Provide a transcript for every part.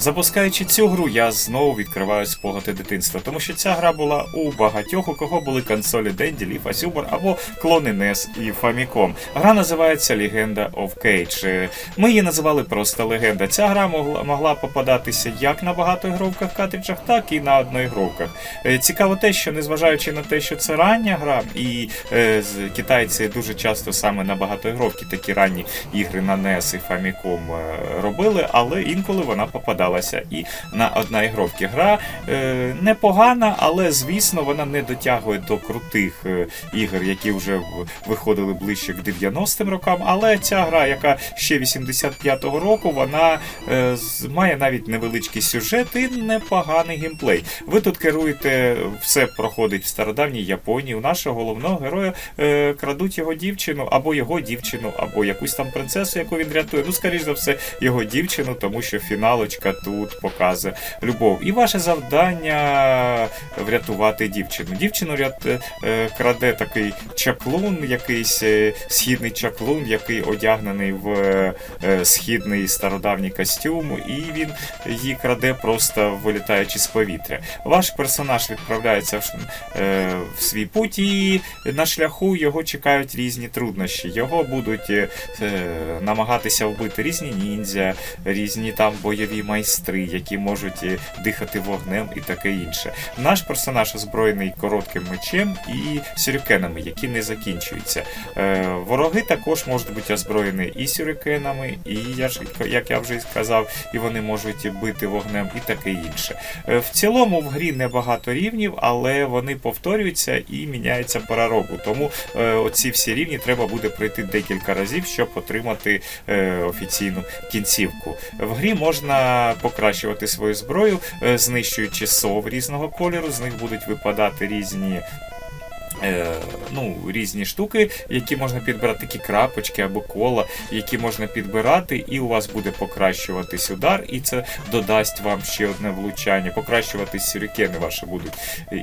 Запускаючи цю гру, я знову відкриваю спогади дитинства, тому що ця гра була у багатьох, у кого були консолі Денді, Ліфа, Сюбер або клони NES і Famicom. Гра називається Legenda of Cage. Ми її називали просто Легенда. Ця гра могла, могла попадатися як на багатоігровках картриджах, так і на одноігровках. Е, Цікаво те, що незважаючи на те, що це рання гра, і е, китайці дуже часто саме на багатоігровки такі ранні ігри на NES і Famicom е, робили, але інколи вона попадалася і на одноігровки. Гра е, непогана, але звісно вона не дотягує до крутих е, ігор, які вже виходили ближче к 90-м рокам. Але ця гра, яка ще 85-го року, вона е, має навіть невеличкий сюжет і непоганий геймплей. Ви тут керуєте, все проходить в стародавній Японії. У нашого головного героя е, крадуть його дівчину, або його дівчину, або якусь там принцесу, яку він рятує. Ну, скоріш за все, його дівчину, тому що фіналочка тут показує любов. І ваше завдання врятувати дівчину. Дівчину рят, е, краде такий чаклун, якийсь е, східний чаклун, який одягнений в е, е, східний стародавній костюм, і він її краде просто вилітаючи з повітря. Ваш персонаж відправляється в, е, свій путь, і на шляху його чекають різні труднощі. Його будуть е, е, намагатися вбити різні ніндзя, різні там бойові майстри, які можуть е, дихати вогнем і таке інше. Наш персонаж озброєний коротким мечем і сюрикенами, які не закінчуються. Е, Вороги також можуть бути озброєні і сюрикенами, і я ж як я вже і сказав, і вони можуть бити вогнем і таке інше. Е, В цілому в грі небагато рівнів, але вони повторюються і міняється пора року. Тому оці всі рівні треба буде пройти декілька разів, щоб отримати офіційну кінцівку. В грі можна покращувати свою зброю, е, знищуючи сов різного кольору. З них будуть випадати різні. Е, Ну, різні штуки, які можна підбирати, такі крапочки або кола, які можна підбирати, і у вас буде покращуватись удар, і це додасть вам ще одне влучання, покращуватись сюрикени ваші будуть,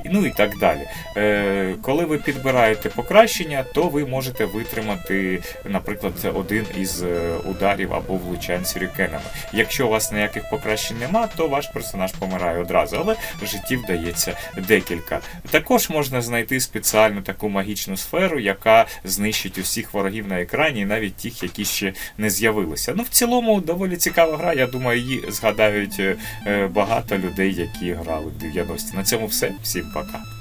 ну і так далі. Е, коли ви підбираєте покращення, то ви можете витримати, наприклад, один із е, ударів або влучань сюрикенами. Якщо у вас ніяких покращень нема, то ваш персонаж помирає одразу, але життів дається декілька. Також можна знайти спеціальну таку магічну сферу, яка знищить усіх ворогів на екрані, і навіть тих, які ще не з'явилися. Ну, в цілому, доволі цікава гра. Я думаю, її згадають е, е, багато людей, які грали в 90-ті. На цьому все. Всім пока.